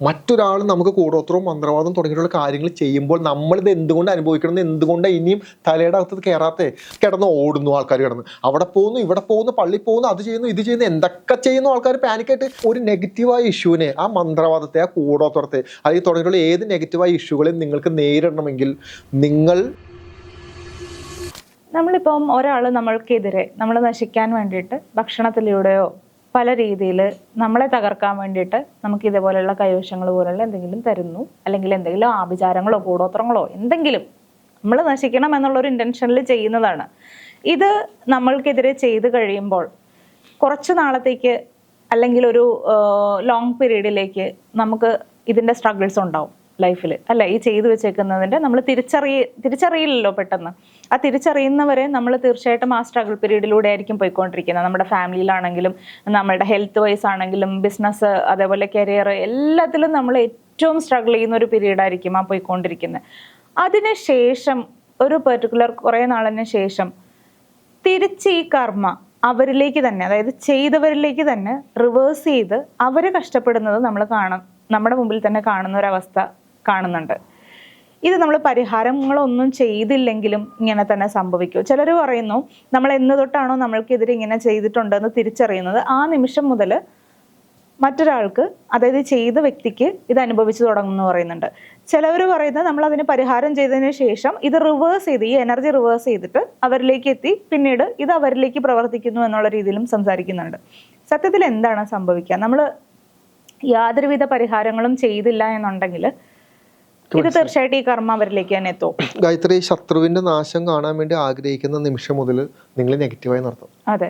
മറ്റൊരാൾ നമുക്ക് കൂടോത്രവും മന്ത്രവാദം തുടങ്ങിയിട്ടുള്ള കാര്യങ്ങൾ ചെയ്യുമ്പോൾ നമ്മളിത് എന്തുകൊണ്ട് അനുഭവിക്കണം എന്ന് എന്തുകൊണ്ട് ഇനിയും തലയുടെ അകത്ത് കയറാത്ത കിടന്ന് ഓടുന്നു ആൾക്കാർ കിടന്ന്. അവിടെ പോകുന്നു ഇവിടെ പോകുന്നു പള്ളി പോകുന്നു അത് ചെയ്യുന്നു ഇത് ചെയ്യുന്നു എന്തൊക്കെ ചെയ്യുന്നു ആൾക്കാർ പാനിക്കായിട്ട് ഒരു നെഗറ്റീവായ ഇഷ്യൂവിനെ ആ മന്ത്രവാദത്തെ ആ കൂടോത്രത്തെ അല്ലെങ്കിൽ തുടങ്ങിയിട്ടുള്ള ഏത് നെഗറ്റീവായ ഇഷ്യൂകളെ നിങ്ങൾക്ക് നേരിടണമെങ്കിൽ നിങ്ങൾ നമ്മളിപ്പം ഒരാൾ നമ്മൾക്കെതിരെ നമ്മൾ നശിക്കാൻ വേണ്ടിയിട്ട് ഭക്ഷണത്തിലൂടെയോ പല രീതിയിൽ നമ്മളെ തകർക്കാൻ വേണ്ടിയിട്ട് നമുക്ക് ഇതേപോലെയുള്ള കൈവശങ്ങൾ പോലുള്ള എന്തെങ്കിലും തരുന്നു. അല്ലെങ്കിൽ എന്തെങ്കിലും ആഭിചാരങ്ങളോ കൂടോത്രങ്ങളോ എന്തെങ്കിലും നമ്മൾ നശിക്കണം എന്നുള്ളൊരു ഇന്റൻഷനിൽ ചെയ്യുന്നതാണ്. ഇത് നമ്മൾക്കെതിരെ ചെയ്ത് കഴിയുമ്പോൾ കുറച്ച് നാളത്തേക്ക് അല്ലെങ്കിൽ ഒരു ലോങ് പീരീഡിലേക്ക് നമുക്ക് ഇതിന്റെ സ്ട്രഗിൾസ് ഉണ്ടാവും. ലൈഫിൽ അല്ല? ഈ ചെയ്തു വെച്ചേക്കുന്നതിന്റെ നമ്മൾ തിരിച്ചറിയ തിരിച്ചറിയില്ലല്ലോ പെട്ടെന്ന്. ആ തിരിച്ചറിയുന്നവരെ നമ്മൾ തീർച്ചയായിട്ടും ആ സ്ട്രഗിൾ പീരീഡിലൂടെ ആയിരിക്കും പോയിക്കൊണ്ടിരിക്കുന്നത്. നമ്മുടെ ഫാമിലിയിലാണെങ്കിലും നമ്മളുടെ ഹെൽത്ത് വൈസ് ആണെങ്കിലും ബിസിനസ് അതേപോലെ കരിയർ എല്ലാത്തിലും നമ്മൾ ഏറ്റവും സ്ട്രഗിൾ ചെയ്യുന്ന ഒരു പീരീഡ് ആയിരിക്കും ആ പോയിക്കൊണ്ടിരിക്കുന്നത്. അതിനുശേഷം ഒരു പെർട്ടിക്കുലർ കുറേ നാളിന് ശേഷം തിരിച്ച് ഈ കർമ്മ അവരിലേക്ക് തന്നെ അതായത് ചെയ്തവരിലേക്ക് തന്നെ റിവേഴ്സ് ചെയ്ത് അവർ കഷ്ടപ്പെടുന്നത് നമ്മൾ കാണാം നമ്മുടെ മുമ്പിൽ തന്നെ കാണുന്ന ഒരവസ്ഥ കാണുന്നുണ്ട്. ഇത് നമ്മൾ പരിഹാരങ്ങളൊന്നും ചെയ്തില്ലെങ്കിലും ഇങ്ങനെ തന്നെ സംഭവിക്കും. ചിലർ പറയുന്നു നമ്മൾ എന്ന് തൊട്ടാണോ നമ്മൾക്കെതിരെ ഇങ്ങനെ ചെയ്തിട്ടുണ്ടെന്ന് തിരിച്ചറിയുന്നത്? ആ നിമിഷം മുതൽ മറ്റൊരാൾക്ക് അതായത് ചെയ്ത വ്യക്തിക്ക് ഇത് അനുഭവിച്ചു തുടങ്ങുമെന്ന് പറയുന്നുണ്ട്. ചിലവർ പറയുന്നത് നമ്മൾ അതിന് പരിഹാരം ചെയ്തതിന് ശേഷം ഇത് റിവേഴ്സ് ചെയ്ത് ഈ എനർജി റിവേഴ്സ് ചെയ്തിട്ട് അവരിലേക്ക് എത്തി പിന്നീട് ഇത് അവരിലേക്ക് പ്രവർത്തിക്കുന്നു എന്നുള്ള രീതിയിലും സംസാരിക്കുന്നുണ്ട്. സത്യത്തിൽ എന്താണ് സംഭവിക്കുക? നമ്മൾ യാതൊരുവിധ പരിഹാരങ്ങളും ചെയ്തില്ല എന്നുണ്ടെങ്കിൽ ഇത് തീർച്ചയായിട്ടും ഈ കർമ്മ അവരിലേക്ക് തന്നെ എത്തും. ഗായത്രി ശത്രുവിന്റെ നാശം കാണാൻ വേണ്ടി ആഗ്രഹിക്കുന്ന നിമിഷം മുതൽ നിങ്ങൾ നെഗറ്റീവായി നടത്തും. അതെ.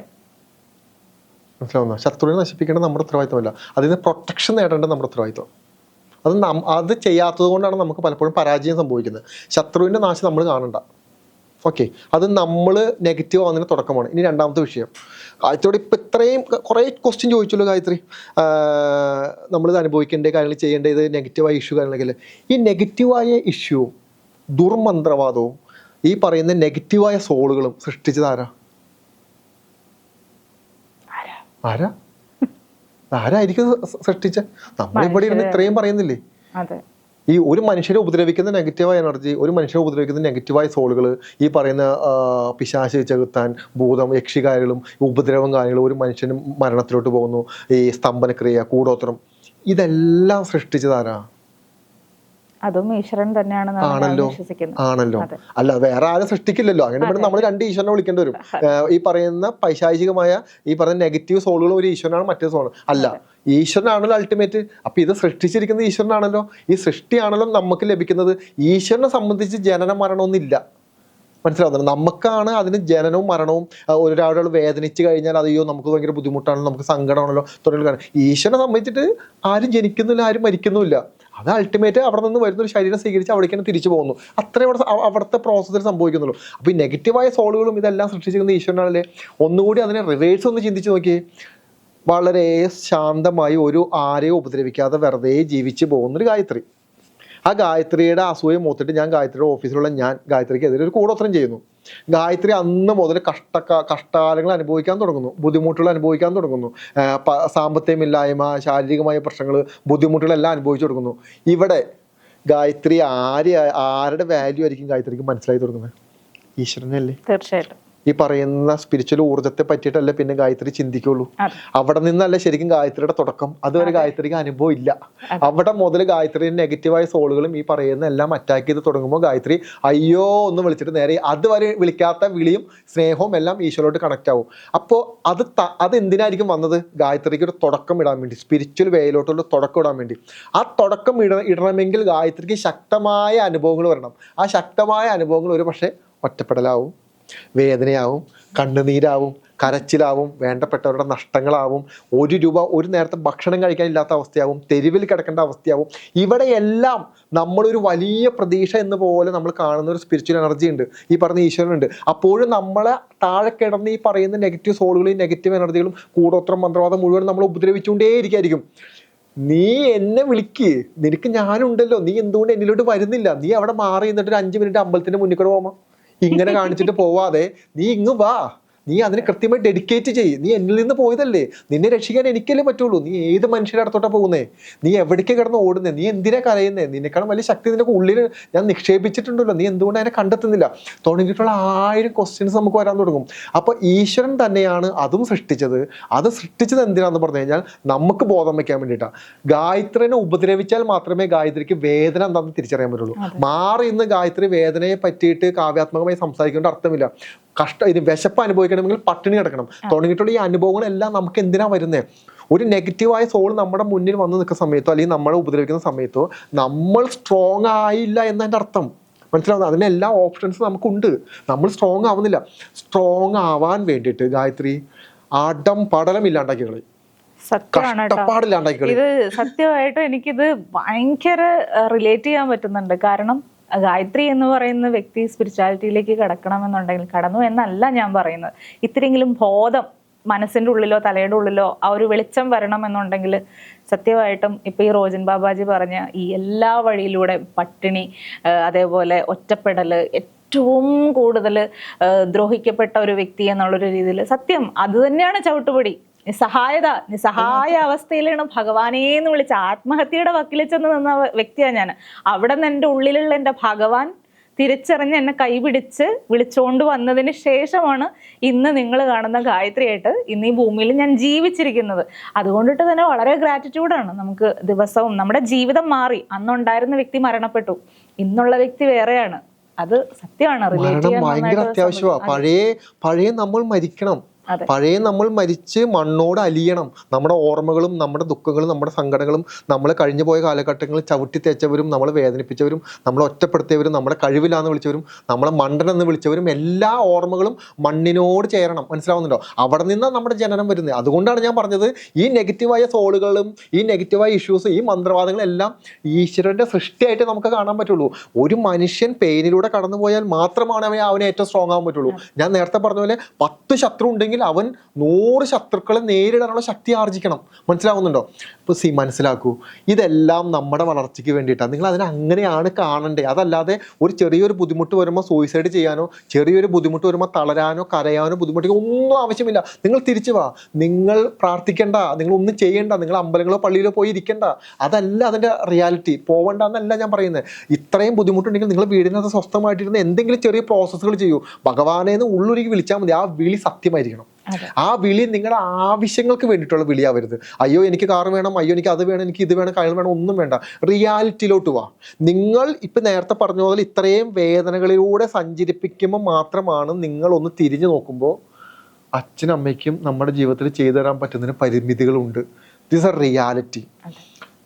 മനസ്സിലാവുന്ന? ശത്രുവിനെ നശിപ്പിക്കേണ്ടത് നമ്മുടെ ഉത്തരവാദിത്തമല്ല അതിന് പ്രൊട്ടക്ഷൻ നേടേണ്ടത് നമ്മുടെ ഉത്തരവാദിത്തം അത് അത് ചെയ്യാത്തത് കൊണ്ടാണ് നമുക്ക് പലപ്പോഴും പരാജയം സംഭവിക്കുന്നത്. ശത്രുവിന്റെ നാശം നമ്മൾ കാണണ്ട. ഓക്കെ അത് നമ്മൾ നെഗറ്റീവ് ആവുന്നതിന് തുടക്കമാണ്. ഇനി രണ്ടാമത്തെ വിഷയം. ഗായത്രിയോട് ഇപ്പം ഇത്രയും കുറേ ക്വസ്റ്റ്യൻ ചോദിച്ചല്ലോ ഗായത്രി. നമ്മളിത് അനുഭവിക്കേണ്ട കാര്യങ്ങൾ ചെയ്യേണ്ട ഇത് നെഗറ്റീവായ ഇഷ്യൂ കാര്യങ്ങളൊക്കെ ഈ നെഗറ്റീവായ ഇഷ്യൂ ദുർമന്ത്രവാദവും ഈ പറയുന്ന നെഗറ്റീവായ സോളുകളും സൃഷ്ടിച്ചത് ആരാ? ആരാ? ആരായിരിക്കും സൃഷ്ടിച്ച? നമ്മളിവിടെ ഇരുന്ന് ഇത്രയും പറയുന്നില്ലേ? അതെ. ഈ ഒരു മനുഷ്യരെ ഉപദ്രവിക്കുന്ന നെഗറ്റീവായ എനർജി ഒരു മനുഷ്യരെ ഉപദ്രവിക്കുന്ന നെഗറ്റീവായ സോളുകൾ ഈ പറയുന്ന പിശാശ് ചെകുത്താൻ ഭൂതം യക്ഷികാരികളും ഉപദ്രവം കാര്യങ്ങളും ഒരു മനുഷ്യനും മരണത്തിലോട്ട് പോകുന്നു. ഈ സ്തംഭനക്രിയ കൂടോത്രം ഇതെല്ലാം സൃഷ്ടിച്ചതാരാ അതും ഈശ്വരൻ തന്നെയാണ് ആണല്ലോ. ആണല്ലോ. അല്ല വേറെ ആരും സൃഷ്ടിക്കില്ലല്ലോ. അങ്ങനെ ഇവിടെ നമ്മൾ രണ്ട് ഈശ്വരനെ വിളിക്കേണ്ടി വരും. ഈ പറയുന്ന പൈശാചികമായ ഈ പറയുന്ന നെഗറ്റീവ് സോളുകൾ ഒരു ഈശ്വരനാണ് മറ്റേ സോൾ അല്ല ഈശ്വരനാണല്ലോ അൾട്ടിമേറ്റ് അപ്പോൾ ഇത് സൃഷ്ടിച്ചിരിക്കുന്നത് ഈശ്വരനാണല്ലോ. ഈ സൃഷ്ടിയാണല്ലോ നമുക്ക് ലഭിക്കുന്നത്. ഈശ്വരനെ സംബന്ധിച്ച് ജനന മരണമൊന്നുമില്ല. മനസ്സിലാവുന്നുണ്ട്? നമുക്കാണ് അതിന് ജനനവും മരണവും ആ, ഒരാളുകൾ വേദനിച്ച് കഴിഞ്ഞാൽ അതയ്യോ നമുക്ക് ഭയങ്കര ബുദ്ധിമുട്ടാണല്ലോ നമുക്ക് സങ്കടമാണല്ലോ തുടങ്ങിയ ഈശ്വരനെ സംബന്ധിച്ചിട്ട് ആരും ജനിക്കുന്നില്ല ആരും മരിക്കുന്നുമില്ല. അത് അൾട്ടിമേറ്റ് അവിടെ നിന്ന് വരുന്ന ഒരു ശരീരം സ്വീകരിച്ച് അവിടേക്ക് തന്നെ തിരിച്ചു പോകുന്നു. അത്രേ അവിടെ അവിടുത്തെ പ്രോസസ്സിൽ സംഭവിക്കുന്നുള്ളൂ. അപ്പോൾ ഈ നെഗറ്റീവായ സോളുകളും ഇതെല്ലാം സൃഷ്ടിച്ചിരിക്കുന്ന ഈശ്വരനാണല്ലേ? ഒന്നുകൂടി അതിനെ റിവേഴ്സ് ഒന്ന് ചിന്തിച്ച് നോക്കിയേ. വളരെ ശാന്തമായി ഒരു ആരെയും ഉപദ്രവിക്കാതെ വെറുതെ ജീവിച്ച് പോകുന്നൊരു ഗായത്രി. ആ ഗായത്രിയുടെ അസൂയ മൂത്തിട്ട് ഞാൻ ഗായത്രിയുടെ ഓഫീസിലുള്ള ഞാൻ ഗായത്രിക്കെതിരെ ഒരു കൂടോത്രം ചെയ്യുന്നു. ഗായത്രി അന്ന് മുതൽ കഷ്ട കഷ്ടകാലങ്ങൾ അനുഭവിക്കാൻ തുടങ്ങുന്നു. ബുദ്ധിമുട്ടുകൾ അനുഭവിക്കാൻ തുടങ്ങുന്നു. സാമ്പത്തികമില്ലായ്മ ശാരീരികമായ പ്രശ്നങ്ങൾ ബുദ്ധിമുട്ടുകളെല്ലാം അനുഭവിച്ചു തുടങ്ങുന്നു. ഇവിടെ ഗായത്രി ആര് ആരുടെ വാല്യൂ ആയിരിക്കും ഗായത്രിക്ക് മനസ്സിലായി തുടങ്ങുന്നത്? ഈശ്വരനല്ലേ? തീർച്ചയായിട്ടും. ഈ പറയുന്ന സ്പിരിച്വൽ ഊർജത്തെ പറ്റിയിട്ടല്ലേ പിന്നെ ഗായത്രി ചിന്തിക്കുള്ളൂ. അവിടെ നിന്നല്ല ശരിക്കും ഗായത്രിയുടെ തുടക്കം. അതുവരെ ഗായത്രിക്ക് അനുഭവം ഇല്ല. അവിടെ മുതൽ ഗായത്രി നെഗറ്റീവായ സോളുകളും ഈ പറയുന്ന എല്ലാം അറ്റാക്ക് ചെയ്ത് തുടങ്ങുമ്പോൾ ഗായത്രി അയ്യോ ഒന്ന് വിളിച്ചിട്ട് നേരെ അതുവരെ വിളിക്കാത്ത വിളിയും സ്നേഹവും എല്ലാം ഈശ്വരോട്ട് കണക്ട് ആവും. അപ്പോൾ അത് അത് എന്തിനായിരിക്കും വന്നത്? ഗായത്രിക്ക് ഒരു തുടക്കം ഇടാൻ വേണ്ടി സ്പിരിച്വൽ വേയിലോട്ടുള്ള തുടക്കം ഇടാൻ വേണ്ടി. ആ തുടക്കം ഇട ഇടണമെങ്കിൽ ഗായത്രിക്ക് ശക്തമായ അനുഭവങ്ങൾ വരണം. ആ ശക്തമായ അനുഭവങ്ങൾ ഒരു പക്ഷേ ഒറ്റപ്പെടലാവും. വേദനയാവും കണ്ണുനീരാവും കരച്ചിലാവും വേണ്ടപ്പെട്ടവരുടെ നഷ്ടങ്ങളാവും ഒരു രൂപ ഒരു നേരത്തെ ഭക്ഷണം കഴിക്കാനില്ലാത്ത അവസ്ഥയാവും തെരുവിൽ കിടക്കേണ്ട അവസ്ഥയാവും. ഇവിടെയെല്ലാം നമ്മളൊരു വലിയ പ്രതീക്ഷ എന്ന പോലെ നമ്മൾ കാണുന്ന ഒരു സ്പിരിച്വൽ എനർജി ഉണ്ട്. ഈ പറഞ്ഞ ഈശ്വരനുണ്ട്. അപ്പോഴും നമ്മളെ താഴെ കിടന്ന് ഈ പറയുന്ന നെഗറ്റീവ് സോളുകളും നെഗറ്റീവ് എനർജികളും കൂടോത്രം മന്ത്രവാദം മുഴുവൻ നമ്മൾ ഉപദ്രവിച്ചുകൊണ്ടേയിരിക്കും. നീ എന്നെ വിളിക്ക്. നിനക്ക് ഞാനുണ്ടല്ലോ. നീ എന്തുകൊണ്ട് എന്നിലോട്ട് വരുന്നില്ല? നീ അവിടെ മാറി നിന്നിട്ട് ഒരു അഞ്ച് മിനിറ്റ് അമ്പലത്തിന്റെ മുന്നിൽ കൂടെ പോകാമോ ഇങ്ങനെ കാണിച്ചിട്ട് പോവാതെ നീ ഇങ്ങ് വാ. നീ അതിന് കൃത്യമായി ഡെഡിക്കേറ്റ് ചെയ്യ്. നീ എന്നിൽ നിന്ന് പോയതല്ലേ. നിന്നെ രക്ഷിക്കാൻ എനിക്കല്ലേ പറ്റുള്ളൂ. നീ ഏത് മനുഷ്യരുടെ അടുത്തോട്ടാ പോകുന്നേ? നീ എവിടേക്ക് കിടന്ന് ഓടുന്നേ? നീ എന്തിനാ കരയുന്നേ? നിന്നെക്കാളും വലിയ ശക്തി നിനക്ക് ഉള്ളിൽ ഞാൻ നിക്ഷേപിച്ചിട്ടുണ്ടല്ലോ. നീ എന്തുകൊണ്ട് അതിനെ കണ്ടെത്തുന്നില്ല? തുടങ്ങിയിട്ടുള്ള ആയിരം ക്വസ്റ്റ്യൻസ് നമുക്ക് വരാൻ തുടങ്ങും. അപ്പോൾ ഈശ്വരൻ തന്നെയാണ് അതും സൃഷ്ടിച്ചത്. അത് സൃഷ്ടിച്ചത് എന്തിനാന്ന് പറഞ്ഞു കഴിഞ്ഞാൽ നമുക്ക് ബോധം വയ്ക്കാൻ വേണ്ടിയിട്ടാണ് ഗായത്രിനെ ഉപദ്രവിച്ചാൽ മാത്രമേ ഗായത്രിക്ക് വേദന എന്താണെന്ന് തിരിച്ചറിയാൻ പറ്റുള്ളൂ. മാറി ഇന്ന് ഗായത്രി വേദനയെ പറ്റിയിട്ട് കാവ്യാത്മകമായി സംസാരിക്കേണ്ട അർത്ഥമില്ല. കഷ്ട ഇത് വിശപ്പ് അനുഭവിക്കണമെങ്കിൽ പട്ടിണി കിടക്കണം. തുടങ്ങിയിട്ടുള്ള ഈ അനുഭവങ്ങളെല്ലാം നമുക്ക് എന്തിനാ വരുന്നത് ഒരു നെഗറ്റീവായ സോൾ നമ്മുടെ മുന്നിൽ വന്ന് നിൽക്കുന്ന സമയത്തോ അല്ലെങ്കിൽ നമ്മളെ ഉപദ്രവിക്കുന്ന സമയത്തോ നമ്മൾ സ്ട്രോങ് ആയില്ല എന്നതിന്റെ അർത്ഥം. മനസ്സിലാവുന്നത്? അതിന് എല്ലാ ഓപ്ഷൻസും നമുക്കുണ്ട്. നമ്മൾ സ്ട്രോങ് ആവുന്നില്ല. സ്ട്രോങ് ആവാൻ വേണ്ടിയിട്ട് ഗായത്രി ആഡം പടലം ഇല്ലാണ്ടാക്കി കളി. കഷ്ടപ്പാടില്ലാണ്ടാക്കി കളി. ഇത് സത്യമായിട്ടും എനിക്കിത് ഭയങ്കര റിലേറ്റ് ചെയ്യാൻ പറ്റുന്നുണ്ട്. കാരണം ഗായത്രി എന്ന് പറയുന്ന വ്യക്തി സ്പിരിച്വാലിറ്റിയിലേക്ക് കടക്കണമെന്നുണ്ടെങ്കിൽ കടന്നു എന്നല്ല ഞാൻ പറയുന്നത്. ഇത്തിരിയെങ്കിലും ബോധം മനസ്സിന്റെ ഉള്ളിലോ തലയുടെ ഉള്ളിലോ ആ ഒരു വെളിച്ചം വരണമെന്നുണ്ടെങ്കിൽ സത്യമായിട്ടും ഇപ്പോൾ ഈ റോജൻ ബാബാജി പറഞ്ഞ ഈ എല്ലാ വഴിയിലൂടെ പട്ടിണി അതേപോലെ ഒറ്റപ്പെടൽ ഏറ്റവും കൂടുതൽ ദ്രോഹിക്കപ്പെട്ട ഒരു വ്യക്തി എന്നുള്ളൊരു രീതിയിൽ സത്യം അത് തന്നെയാണ് ചവിട്ടുപടി. നിസ്സഹായത നിസ്സഹായ അവസ്ഥയിലാണ് ഭഗവാനെ എന്ന് വിളിച്ച ആത്മഹത്യയുടെ വക്കിൽ ചെന്ന് നിന്ന വ്യക്തിയാണ് ഞാൻ അവിടെ നിന്ന് എന്റെ ഉള്ളിലുള്ള എന്റെ ഭഗവാൻ തിരിച്ചറിഞ്ഞ് എന്നെ കൈപിടിച്ച് വിളിച്ചുകൊണ്ട് വന്നതിന് ശേഷമാണ് ഇന്ന് നിങ്ങൾ കാണുന്ന ഗായത്രിയായിട്ട് ഇന്ന് ഈ ഭൂമിയിൽ ഞാൻ ജീവിച്ചിരിക്കുന്നത്. അതുകൊണ്ടിട്ട് തന്നെ വളരെ ഗ്രാറ്റിറ്റ്യൂഡാണ് നമുക്ക് ദിവസവും നമ്മുടെ ജീവിതം മാറി. അന്നുണ്ടായിരുന്ന വ്യക്തി മരണപ്പെട്ടു. ഇന്നുള്ള വ്യക്തി വേറെയാണ്. അത് സത്യമാണ്. ഭയങ്കര അത്യാവശ്യമാണ് പഴയ പഴയ നമ്മൾ മരിക്കണം. പഴയ നമ്മൾ മരിച്ച് മണ്ണോട് അലിയണം. നമ്മുടെ ഓർമ്മകളും നമ്മുടെ ദുഃഖങ്ങളും നമ്മുടെ സങ്കടങ്ങളും നമ്മൾ കഴിഞ്ഞു പോയ കാലഘട്ടങ്ങളിൽ ചവിട്ടി തേച്ചവരും നമ്മളെ വേദനിപ്പിച്ചവരും നമ്മളെ ഒറ്റപ്പെടുത്തിയവരും നമ്മുടെ കഴിവില്ലാന്ന് വിളിച്ചവരും നമ്മളെ മണ്ടൻ എന്ന് വിളിച്ചവരും എല്ലാ ഓർമ്മകളും മണ്ണിനോട് ചേരണം. മനസ്സിലാവുന്നുണ്ടോ? അവിടെ നിന്നാണ് നമ്മുടെ ജനനം വരുന്നത്. അതുകൊണ്ടാണ് ഞാൻ പറഞ്ഞത് ഈ നെഗറ്റീവായ സോളുകളും ഈ നെഗറ്റീവായ ഇഷ്യൂസ് ഈ മന്ത്രവാദങ്ങളെല്ലാം ഈശ്വരന്റെ സൃഷ്ടിയായിട്ട് നമുക്ക് കാണാൻ പറ്റുള്ളൂ. ഒരു മനുഷ്യൻ പെയിനിലൂടെ കടന്നു പോയാൽ മാത്രമാണ് അവനെ അവനെ ഏറ്റവും സ്ട്രോങ് ആവാൻ പറ്റുള്ളൂ. ഞാൻ നേരത്തെ പറഞ്ഞ പോലെ പത്ത് ശത്രു ഉണ്ടെങ്കിൽ അവൻ നൂറ് ശത്രുക്കളെ നേരിടാനുള്ള ശക്തി ആർജിക്കണം. മനസ്സിലാവുന്നുണ്ടോ? അപ്പോൾ സി മനസ്സിലാക്കൂ. ഇതെല്ലാം നമ്മുടെ വളർച്ചയ്ക്ക് വേണ്ടിയിട്ടാണ്. നിങ്ങൾ അതിനെ അങ്ങനെയാണ് കാണണ്ടേ? അതല്ലാതെ ഒരു ചെറിയൊരു ബുദ്ധിമുട്ട് വരുമ്പോൾ സൂയിസൈഡ് ചെയ്യാനോ ചെറിയൊരു ബുദ്ധിമുട്ട് വരുമ്പോൾ തളരാനോ കരയാനോ ബുദ്ധിമുട്ടിക്കോ ഒന്നും ആവശ്യമില്ല. നിങ്ങൾ തിരിച്ചു വാ. നിങ്ങൾ പ്രാർത്ഥിക്കേണ്ട. നിങ്ങൾ ഒന്നും ചെയ്യേണ്ട. നിങ്ങൾ അമ്പലങ്ങളോ പള്ളിയിലോ പോയി ഇരിക്കേണ്ട. അതല്ല അതിന്റെ റിയാലിറ്റി പോവണ്ട എന്നല്ല ഞാൻ പറയുന്നത് ഇത്രയും ബുദ്ധിമുട്ടുണ്ടെങ്കിൽ നിങ്ങൾ വീടിനകത്ത് സ്വസ്ഥമായിട്ടിരുന്ന് എന്തെങ്കിലും ചെറിയ പ്രോസസ്സുകൾ ചെയ്യൂ. ഭഗവാനെ ഉള്ളൊരുക്കി വിളിച്ചാൽ മതി. ആ വിളി സത്യമായിരിക്കണം. ആ വിളി നിങ്ങളുടെ ആവശ്യങ്ങൾക്ക് വേണ്ടിയിട്ടുള്ള വിളിയാവരുത്. അയ്യോ എനിക്ക് കാർ വേണം അയ്യോ എനിക്ക് അത് വേണം എനിക്ക് ഇത് വേണം കയ്യിൽ വേണം ഒന്നും വേണ്ട. റിയാലിറ്റിയിലോട്ട് വാ. നിങ്ങൾ ഇപ്പം നേരത്തെ പറഞ്ഞ പോലെ ഇത്രയും വേദനകളിലൂടെ സഞ്ചരിപ്പിക്കുമ്പോൾ മാത്രമാണ് നിങ്ങൾ ഒന്ന് തിരിഞ്ഞു നോക്കുമ്പോൾ അച്ഛനും അമ്മയ്ക്കും നമ്മുടെ ജീവിതത്തിൽ ചെയ്തു തരാൻ പറ്റുന്നതിന് പരിമിതികളുണ്ട്. This a reality.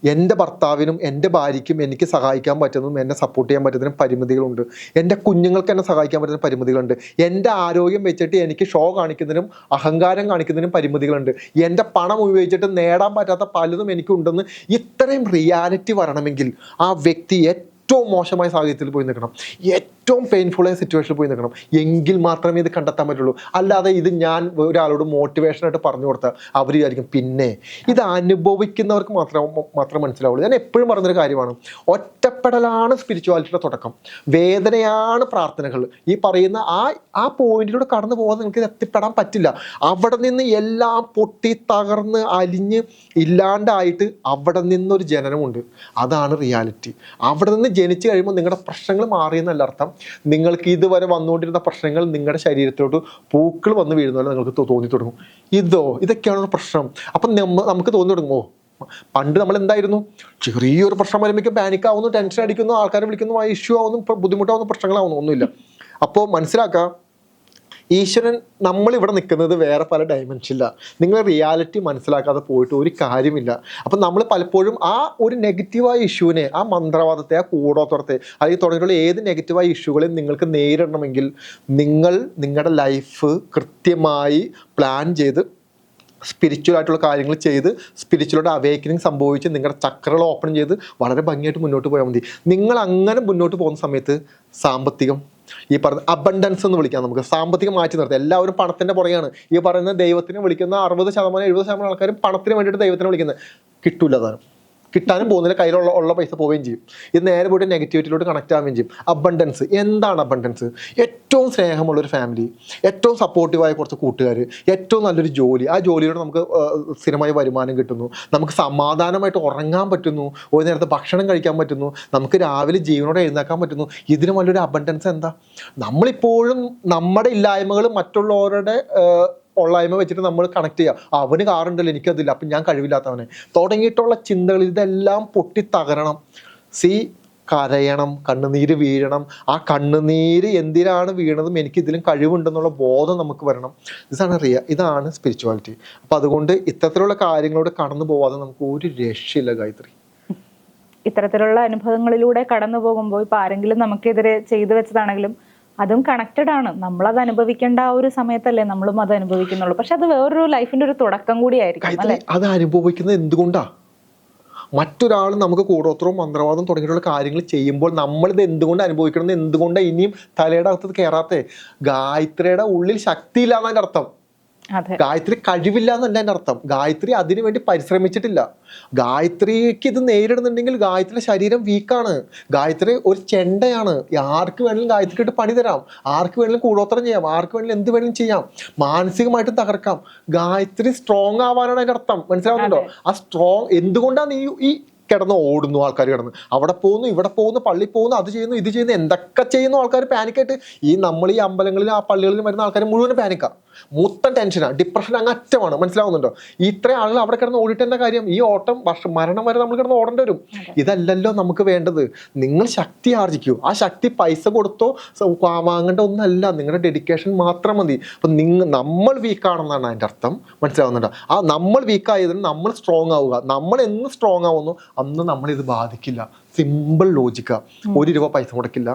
എന്റെ ഭർത്താവിനും എന്റെ ഭാര്യയ്ക്കും എനിക്ക് സഹായിക്കാൻ പറ്റുന്നതും എന്നെ സപ്പോർട്ട് ചെയ്യാൻ പറ്റുന്നതിനും പരിമിതികളുണ്ട്. എന്റെ കുഞ്ഞുങ്ങൾക്ക് എന്നെ സഹായിക്കാൻ പറ്റുന്ന പരിമിതികളുണ്ട്. എന്റെ ആരോഗ്യം വെച്ചിട്ട് എനിക്ക് ഷോ കാണിക്കുന്നതിനും അഹങ്കാരം കാണിക്കുന്നതിനും പരിമിതികളുണ്ട്. എന്റെ പണം ഉപയോഗിച്ചിട്ട് നേടാൻ പറ്റാത്ത പലതും എനിക്കുണ്ടെന്ന് ഇത്രയും റിയാലിറ്റി വരണമെങ്കിൽ ആ വ്യക്തി ഏറ്റവും മോശമായ സാഹചര്യത്തിൽ പോയി നിൽക്കണം. ഏറ്റവും പെയിൻഫുള്ളായ സിറ്റുവേഷനിൽ പോയി നിൽക്കണം. എങ്കിൽ മാത്രമേ ഇത് കണ്ടെത്താൻ പറ്റുള്ളൂ. അല്ലാതെ ഇത് ഞാൻ ഒരാളോട് മോട്ടിവേഷനായിട്ട് പറഞ്ഞു കൊടുത്താൽ അവർ വിചാരിക്കും പിന്നെ ഇത് അനുഭവിക്കുന്നവർക്ക് മാത്രം മാത്രം മനസ്സിലാവുള്ളൂ. ഞാൻ എപ്പോഴും പറഞ്ഞൊരു കാര്യമാണ്. ഒറ്റപ്പെടലാണ് സ്പിരിച്വാലിറ്റിയുടെ തുടക്കം. വേദനയാണ് പ്രാർത്ഥനകൾ. ഈ പറയുന്ന ആ ആ പോയിന്റിലൂടെ കടന്നു പോകാൻ നിങ്ങൾക്ക് എത്തിപ്പെടാൻ പറ്റില്ല. അവിടെ നിന്ന് എല്ലാം പൊട്ടി തകർന്ന് അലിഞ്ഞ് ഇല്ലാണ്ടായിട്ട് അവിടെ നിന്നൊരു ജനനമുണ്ട്. അതാണ് റിയാലിറ്റി അവിടെ നിന്ന് ജനിച്ചു കഴിയുമ്പോൾ നിങ്ങളുടെ പ്രശ്നങ്ങൾ മാറിയെന്നല്ല അർത്ഥം. നിങ്ങൾക്ക് ഇതുവരെ വന്നുകൊണ്ടിരുന്ന പ്രശ്നങ്ങൾ നിങ്ങളുടെ ശരീരത്തിലോട്ട് പൂക്കൾ വന്ന് വീഴുന്ന പോലെ നിങ്ങൾക്ക് തോന്നി തുടങ്ങും. ഇതോ ഇതൊക്കെയാണ് പ്രശ്നം. അപ്പം നമുക്ക് തോന്നി തുടങ്ങുമോ? പണ്ട് നമ്മൾ എന്തായിരുന്നു? ചെറിയൊരു പ്രശ്നം വരുമ്പോഴേക്കും പാനിക് ആവുന്നു ടെൻഷൻ അടിക്കുന്നു ആൾക്കാരെ വിളിക്കുന്നു ആ ഇഷ്യൂ ആവുന്നു ബുദ്ധിമുട്ടാവുന്ന പ്രശ്നങ്ങളാവുന്നു ഒന്നുമില്ല. അപ്പോൾ മനസ്സിലാക്കുക ഈശ്വരൻ നമ്മൾ ഇവിടെ നിൽക്കുന്നത് വേറെ പല ഡയമെൻഷനിലാണ് നിങ്ങൾ റിയാലിറ്റി മനസ്സിലാക്കാതെ പോയിട്ട് ഒരു കാര്യമില്ല. അപ്പം നമ്മൾ പലപ്പോഴും ആ ഒരു നെഗറ്റീവായ ഇഷ്യൂവിനെ ആ മന്ത്രവാദത്തെ ആ കൂടോത്തരത്തെ അല്ലെങ്കിൽ തുടങ്ങിയിട്ടുള്ള ഏത് നെഗറ്റീവായ ഇഷ്യൂകളെയും നിങ്ങൾക്ക് നേരിടണമെങ്കിൽ നിങ്ങൾ നിങ്ങളുടെ ലൈഫ് കൃത്യമായി പ്ലാൻ ചെയ്ത് സ്പിരിച്വൽ ആയിട്ടുള്ള കാര്യങ്ങൾ ചെയ്ത് സ്പിരിച്വലോട് അവേക്കനിങ് സംഭവിച്ച് നിങ്ങളുടെ ചക്രകൾ ഓപ്പൺ ചെയ്ത് വളരെ ഭംഗിയായിട്ട് മുന്നോട്ട് പോയാൽ മതി. നിങ്ങൾ അങ്ങനെ മുന്നോട്ട് പോകുന്ന സമയത്ത് സാമ്പത്തികം ഈ പറയുന്ന അബണ്ടൻസ് എന്ന് വിളിക്കാം നമുക്ക്. സാമ്പത്തികം മാറ്റി നിർത്തുക എല്ലാവരും പണത്തിന്റെ പുറകെയാണ്. ഈ പറയുന്ന ദൈവത്തിനെ വിളിക്കുന്ന അറുപത് ശതമാനം എഴുപത് ശതമാനം ആൾക്കാരും പണത്തിന് വേണ്ടിയിട്ട് ദൈവത്തിനെ വിളിക്കുന്നത്. കിട്ടൂല അതാണ് കിട്ടാനും പോകുന്നില്ല കയ്യിലുള്ള ഉള്ള പൈസ പോവുകയും ചെയ്യും. ഇത് നേരെ പോയിട്ട് നെഗറ്റിവിറ്റിയിലോട്ട് കണക്ട് ആവുകയും ചെയ്യും. അബണ്ടൻസ് എന്താണ് അബണ്ടൻസ് ഏറ്റവും സ്നേഹമുള്ള ഒരു ഫാമിലി ഏറ്റവും സപ്പോർട്ടീവായ കുറച്ച് കൂട്ടുകാർ ഏറ്റവും നല്ലൊരു ജോലി. ആ ജോലിയിലൂടെ നമുക്ക് സ്ഥിരമായ വരുമാനം കിട്ടുന്നു. നമുക്ക് സമാധാനമായിട്ട് ഉറങ്ങാൻ പറ്റുന്നു. ഒരു നേരത്തെ ഭക്ഷണം കഴിക്കാൻ പറ്റുന്നു. നമുക്ക് രാവിലെ ജീവനോടെ എഴുന്നേക്കാൻ പറ്റുന്നു. ഇതിന് വലിയൊരു അബണ്ടൻസ് എന്താ? നമ്മളിപ്പോഴും നമ്മുടെ ഇല്ലായ്മകൾ മറ്റുള്ളവരുടെ ഉള്ളായ്മ വെച്ചിട്ട് നമ്മൾ കണക്ട് ചെയ്യുക അവന് കാറുണ്ടല്ലോ എനിക്കതില്ല അപ്പം ഞാൻ കഴിവില്ലാത്തവനെ. തുടങ്ങിയിട്ടുള്ള ചിന്തകൾ ഇതെല്ലാം പൊട്ടി തകരണം. സി കരയണം. കണ്ണുനീര് വീഴണം. ആ കണ്ണുനീര് എന്തിനാണ് വീണതും എനിക്ക് ഇതിലും കഴിവുണ്ടെന്നുള്ള ബോധം നമുക്ക് വരണം. ഇതാണ് റിയ ഇതാണ് സ്പിരിച്വാലിറ്റി അപ്പം അതുകൊണ്ട് ഇത്തരത്തിലുള്ള കാര്യങ്ങളോട് കടന്നു പോവാതെ നമുക്ക് ഒരു രക്ഷയില്ല ഗായത്രി. ഇത്തരത്തിലുള്ള അനുഭവങ്ങളിലൂടെ കടന്നു പോകുമ്പോൾ ഇപ്പൊ ആരെങ്കിലും നമുക്കെതിരെ ചെയ്തു വെച്ചതാണെങ്കിലും അതും കണക്റ്റഡ് ആണ്. നമ്മളത് അനുഭവിക്കേണ്ട ആ ഒരു സമയത്തല്ലേ നമ്മളും അത് അനുഭവിക്കുന്നുള്ളൂ. പക്ഷെ അത് വേറൊരു ലൈഫിന്റെ ഒരു തുടക്കം കൂടിയായിരിക്കും അല്ലേ? അത് അനുഭവിക്കുന്നത് എന്തുകൊണ്ടാ? മറ്റൊരാൾ നമുക്ക് കൂടോത്രവും മന്ത്രവാദം തുടങ്ങിയിട്ടുള്ള കാര്യങ്ങൾ ചെയ്യുമ്പോൾ നമ്മളിത് എന്തുകൊണ്ട് അനുഭവിക്കണം എന്തുകൊണ്ടാണ് ഇനിയും തലയുടെ അകത്ത് കയറാത്തേ? ഗായത്രിയുടെ ഉള്ളിൽ ശക്തിയില്ല എന്നതിന്റെ അർത്ഥം ഗായത്രി കഴിവില്ല എന്നല്ല എന്റെ അർത്ഥം ഗായത്രി അതിനു വേണ്ടി പരിശ്രമിച്ചിട്ടില്ല. ഗായത്രിക്ക് ഇത് നേരിടുന്നുണ്ടെങ്കിൽ ഗായത്രിയുടെ ശരീരം വീക്കാണ് ഗായത്രി ഒരു ചെണ്ടയാണ്. ആർക്ക് വേണമെങ്കിലും ഗായത്രിക്ക് പണി തരാം. ആർക്ക് വേണമെങ്കിലും കൂടോത്രം ചെയ്യാം. ആർക്ക് വേണമെങ്കിലും എന്ത് വേണമെങ്കിലും ചെയ്യാം. മാനസികമായിട്ട് തകർക്കാം. ഗായത്രി സ്ട്രോങ് ആവാനാണ് അതിന്റെ അർത്ഥം മനസ്സിലാവുന്നുണ്ടോ ആ സ്ട്രോങ് എന്തുകൊണ്ടാണ് ഈ ഈ കിടന്ന് ഓടുന്നു ആൾക്കാർ കിടന്ന്. അവിടെ പോകുന്നു ഇവിടെ പോകുന്നു പള്ളി പോകുന്നു അത് ചെയ്യുന്നു ഇത് ചെയ്യുന്നു എന്തൊക്കെ ചെയ്യുന്നു ആൾക്കാർ പാനിക്കായിട്ട് ഈ നമ്മൾ ഈ അമ്പലങ്ങളിൽ ആ പള്ളികളിൽ വരുന്ന ആൾക്കാർ മുഴുവൻ പാനിക്കാം മൊത്തം ടെൻഷനാണ് ഡിപ്രഷൻ അങ്ങ് അറ്റമാണ്. മനസ്സിലാവുന്നുണ്ടോ? ഈ ഇത്രയും ആളുകൾ അവിടെ കിടന്ന് ഓടിട്ടേണ്ട കാര്യം? ഈ ഓട്ടം വർഷം മരണം വരെ നമ്മൾ കിടന്ന് ഓടേണ്ടി വരും. ഇതല്ലല്ലോ നമുക്ക് വേണ്ടത്. നിങ്ങൾ ശക്തി ആർജിക്കൂ. ആ ശക്തി പൈസ കൊടുത്തോ വാങ്ങേണ്ട ഒന്നല്ല. നിങ്ങളുടെ ഡെഡിക്കേഷൻ മാത്രം മതി. അപ്പൊ നിങ്ങൾ നമ്മൾ വീക്കാണെന്നാണ് അതിന്റെ അർത്ഥം. മനസ്സിലാവുന്നുണ്ടോ? ആ നമ്മൾ വീക്കായതിന് നമ്മൾ സ്ട്രോങ് ആവുക. നമ്മൾ എന്ന് സ്ട്രോങ് ആവുന്നു അന്ന് നമ്മൾ ഇത് ബാധിക്കില്ല സിമ്പിൾ ലോജിക്ക ഒരു രൂപ പൈസ മുടക്കില്ല.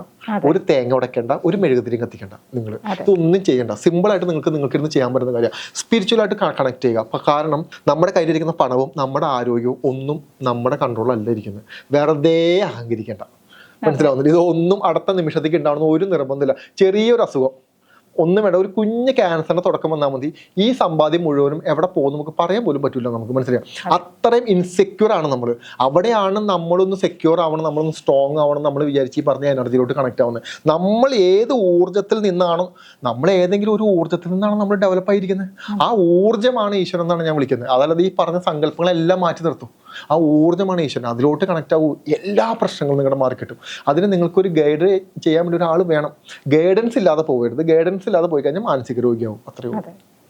ഒരു തേങ്ങ ഉടക്കേണ്ട. ഒരു മെഴുകുതിരി കത്തിക്കേണ്ട നിങ്ങൾ. ഇതൊന്നും ചെയ്യേണ്ട. സിമ്പിൾ ആയിട്ട് നിങ്ങൾക്ക് നിങ്ങൾക്ക് ഇരുന്ന് ചെയ്യാൻ പറ്റുന്ന കാര്യം. സ്പിരിച്വൽ ആയിട്ട് കണക്ട് ചെയ്യുക. അപ്പൊ കാരണം നമ്മുടെ കയ്യിലിരിക്കുന്ന പണവും നമ്മുടെ ആരോഗ്യവും ഒന്നും നമ്മുടെ കൺട്രോളല്ല ഇരിക്കുന്നത്. വെറുതെ അഹങ്കരിക്കേണ്ട. മനസ്സിലാവുന്നില്ല? ഇതൊന്നും അടുത്ത നിമിഷത്തേക്ക് ഉണ്ടാവുന്ന ഒരു നിർബന്ധമില്ല. ചെറിയൊരു അസുഖം. ഒന്നും വേണ്ട ഒരു കുഞ്ഞ് ക്യാൻസറിന്റെ തുടക്കം വന്നാൽ മതി. ഈ സമ്പാദ്യം മുഴുവനും എവിടെ പോകും നമുക്ക് പറയാൻ പോലും പറ്റില്ല നമുക്ക് മനസ്സിലാക്കാം അത്രയും ഇൻസെക്യൂർ ആണ് നമ്മൾ അവിടെയാണ് നമ്മളൊന്ന് സെക്യൂർ ആവണം നമ്മളൊന്ന് സ്ട്രോങ് ആവണം നമ്മൾ വിചാരിച്ച് ഈ പറഞ്ഞ എനർജിയിലോട്ട് കണക്ട് ആവുന്നത്. നമ്മൾ ഏത് ഊർജത്തിൽ നിന്നാണോ നമ്മൾ ഏതെങ്കിലും ഒരു ഊർജത്തിൽ നിന്നാണ് നമ്മൾ ഡെവലപ്പ് ആയിരിക്കുന്നത്. ആ ഊർജമാണ് ഈശ്വരൻ എന്നാണ് ഞാൻ വിളിക്കുന്നത്. അതല്ലാതെ ഈ പറഞ്ഞ സങ്കല്പങ്ങളെല്ലാം മാറ്റി നിർത്തും. ആ ഊർജമാണ് ഈശ്വരൻ. അതിലോട്ട് കണക്ട് ആവും. എല്ലാ പ്രശ്നങ്ങളും നിങ്ങളുടെ മാറി കിട്ടും. അതിന് നിങ്ങൾക്കൊരു ഗൈഡ് ചെയ്യാൻ വേണ്ടി ഒരാൾ വേണം. ഗൈഡൻസ് ഇല്ലാതെ പോകരുത് ഗൈഡൻസ് ഇല്ലാതെ പോയി കഴിഞ്ഞാൽ മാനസിക രോഗിയാവും. അത്രയും അതെ.